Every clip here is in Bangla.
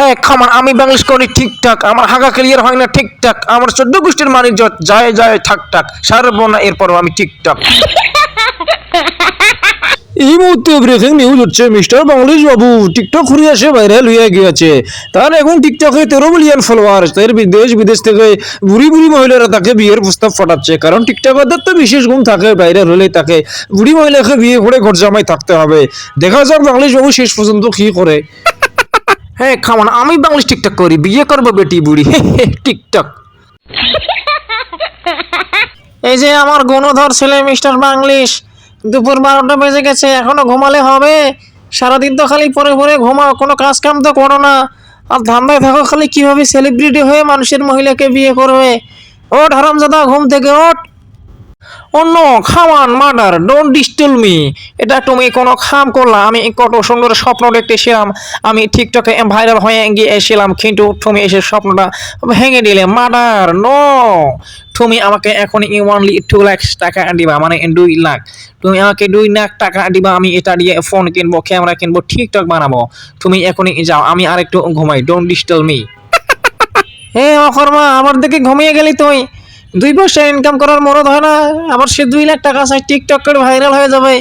হ্যাঁ খামান আমি বাংলিশ করি ঠিকঠাক, আমার হাগা ক্লিয়ার হয় না ঠিকঠাক, আমার চোদ্দ গোষ্ঠীর মানিজ্য যায় যায় থাক থাক, সারবো না, এরপরও আমি ঠিকঠাক। এই মুহূর্তে ব্রেকিং নিউজ হচ্ছে মিস্টার বাংলিশ বাবু টিকটক ঘুরে আসে ভাইরাল হয়ে গিয়েছে। তার এখন টিকটকে তেরো মিলিয়ন ফলোয়ার তার বিদেশ বিদেশ থেকে বুড়ি বুড়ি মহিলারা তাকে বিয়ের প্রস্তাব পাঠাচ্ছে। কারণ টিকটকারদের তো বিশেষ গুণ থাকে ভাইরাল হলে তাকে বুড়ি মহিলাকে বিয়ে করে ঘর জামাই থাকতে হবে। দেখা যাক বাংলিশ বাবু শেষ পর্যন্ত কি করে। হ্যাঁ খামান আমি বাংলিশ টিকটক করি, বিয়ে করব বেটি বুড়ি টিকটক। এই যে আমার গণধর ছেলে, মিস্টার বাংলিশ, দুপুর বারোটা বেজে গেছে, এখনও ঘুমালে হবে। সারাদিন তো খালি পরে পরে ঘুমাও, কোনো কাজ কাম তো করো না। আর ধান্দায় থাকো, খালি কীভাবে সেলিব্রিটি হয়ে মানুষের মহিলাকে বিয়ে করবে? ওঠ হারামজাদা, ঘুম থেকে ওঠ। অন্য খাওয়ান মার্ডার ডোন্ট ডিস্টল মি এটা তুমি কোনো খাম করলা, আমি কত সুন্দর স্বপ্ন দেখতেছিলাম। আমি টিকটকে ভাইরাল হয়ে গিয়ে গিয়েছিলাম, কিন্তু তুমি এসে স্বপ্নটা ভেঙে দিলে। মার্ডার নো তুমি আমাকে এখন ওনলি টু লাখ টাকা দিবা মানে দুই লাখ। তুমি আমাকে দুই লাখ টাকা দিবা, আমি এটা দিয়ে ফোন কিনবো ক্যামেরা কিনবো টিকটক বানাবো। তুমি এখনই যাও, আমি আরেকটু ঘুমাই ডোন্ট ডিস্টল মি হে অকর্মা, আমার দেখে ঘুমিয়ে গেলি তুই। দুই পয়সা ইনকাম করার মরদ হয় না। আবার সে দুই লাখ টাকা চাই টিকটক করে ভাইরাল হয়ে যাবে।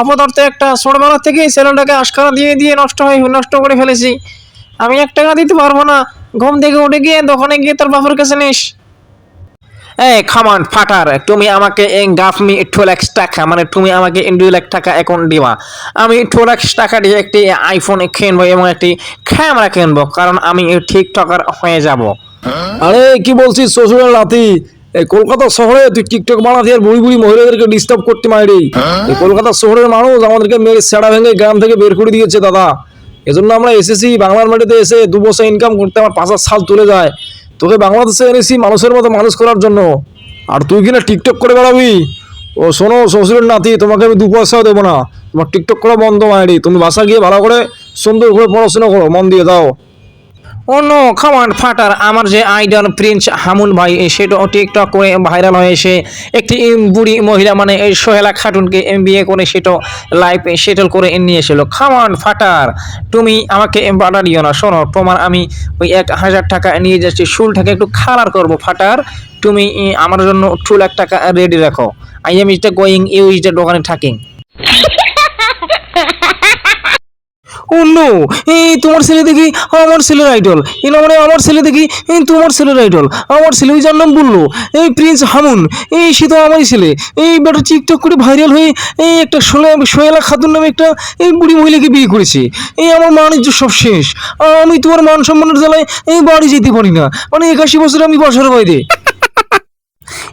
অপদার্থ একটা ছোটবেলা থেকেই ছেলেটাকে আশকারা দিয়ে দিয়ে নষ্ট হয়ে, নষ্ট করে ফেলেছি। আমি এক টাকা দিতে পারব না। ঘুম থেকে উঠে গিয়ে দোকানে গিয়ে তোর বাপুর কাছে নিস। এই খামান ফাটার, তুমি আমাকে এই গাফ মি টু লাখ টাকা মানে তুমি আমাকে দুই লাখ টাকা এখন দিবা। আমি টু লাখ টাকা দিয়ে একটি আইফোন কিনবো এবং একটি ক্যামেরা কিনবো, কারণ আমি টিকটকার হয়ে যাব। আরে, কি বলছিস, শ্বশুরের এই কলকাতা শহরে তুই টিকটক বানাতে আর বুড়ি বুড়ি মহিলাদেরকে ডিস্টার্ব করতে মারি এই কলকাতা শহরের মানুষ আমাদেরকে মেরে সেড়া ভেঙে গ্রাম থেকে বের করে দিয়েছে দাদা। এজন্য আমরা এসেছি বাংলার মাটিতে এসে দু বছর ইনকাম করতে আমার পাঁচ হাজার সাল তুলে যায়। তোকে বাংলাদেশে এনেছি মানুষের মতো মানুষ করার জন্য। আর তুই কিনা টিকটক করে বেড়াবি? ও শোনো শ্বশুরের নাতি তোমাকে আমি দু পয়সাও দেবো না। তোমার টিকটক করা বন্ধ মায়েরি। তুমি বাসা গিয়ে ভালো করে সুন্দর করে পড়াশোনা করো মন দিয়ে দাও। ও নো ফাটার আমার যে আইডল প্রিন্স হামুন ভাই সেটা টিকটক করে ভাইরাল হয়ে এসে একটি বুড়ি মহিলা মানে এই সোহেলা খাতুনকে বিয়ে করে সেটা লাইফ সেটেল করে নিয়ে এসেছিল খামান ফাটার, তুমি আমাকে বাধা দিও না। শোনো, তোমার আমি ওই এক হাজার টাকা নিয়ে যাচ্ছি শুলটাকে একটু খারাপ করব ফাটার। তুমি আমার জন্য টু লাখ টাকা রেডি রাখো। I am is the going you is the দোকানে থাকিং নো এই তোমার ছেলে দেখি আমার ছেলের আইডল এই না মানে আমার ছেলে দেখি এই তোমার ছেলের আইডল আমার ছেলে ওই যার নাম বলল এই প্রিন্স হামুন। এই সে তো আমারই ছেলে। এই বেটা টিকটক করে ভাইরাল হয়ে এই একটা সোলা সোহেলা খাতুন নামে একটা এই বুড়ি মহিলাকে বিয়ে করেছে। এই আমার বাণিজ্য সব শেষ। আমি তোমার মান সম্মানের জ্বালায় এই বাড়ি যেতে পারি না। মানে একাশি বছর আমি বছর বাইরে।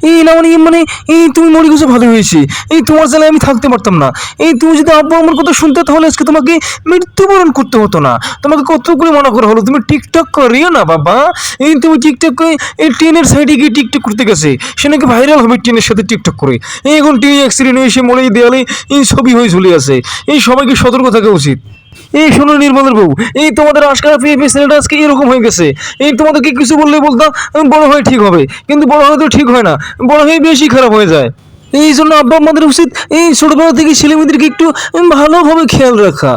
এই না মানে মানে এই তুমি মরে গেছো ভালো হয়েছে। এই তোমার জ্বালায় আমি থাকতে পারতাম না। এই তুমি যদি আব্বু আমার কথা শুনতে, তাহলে আজকে তোমাকে মৃত্যুবরণ করতে হতো না। তোমাকে কত করে মনে করা হলো? তুমি টিকটক করিও না, বাবা। এই তুমি টিকটক করে, এই ট্রেনের সাইডে গিয়ে টিকটক করতে গেছে। সে নাকি ভাইরাল হবে ট্রেনের সাথে টিকটক করে। এই এখন ট্রেন অ্যাক্সিডেন্ট হয়ে সে মরে দেয়ালে এই ছবি হয়ে চলে আসে এই সবাইকে সতর্ক থাকা উচিত। এই শোনো নির্মলের বউ, এই তোমাদের আজকাল পেয়ে ছেলেটা আজকে এরকম হয়ে গেছে। এই তোমাদেরকে কিছু বললে বলতাম বড় হয়ে ঠিক হবে, কিন্তু বড় হয়ে তো ঠিক হয় না, বড় হয়ে বেশি খারাপ হয়ে যায়। এই জন্য আব্বা আমাদের উচিত এই ছোটবেলা থেকে ছেলেমেয়েদেরকে একটু ভালোভাবে খেয়াল রাখা।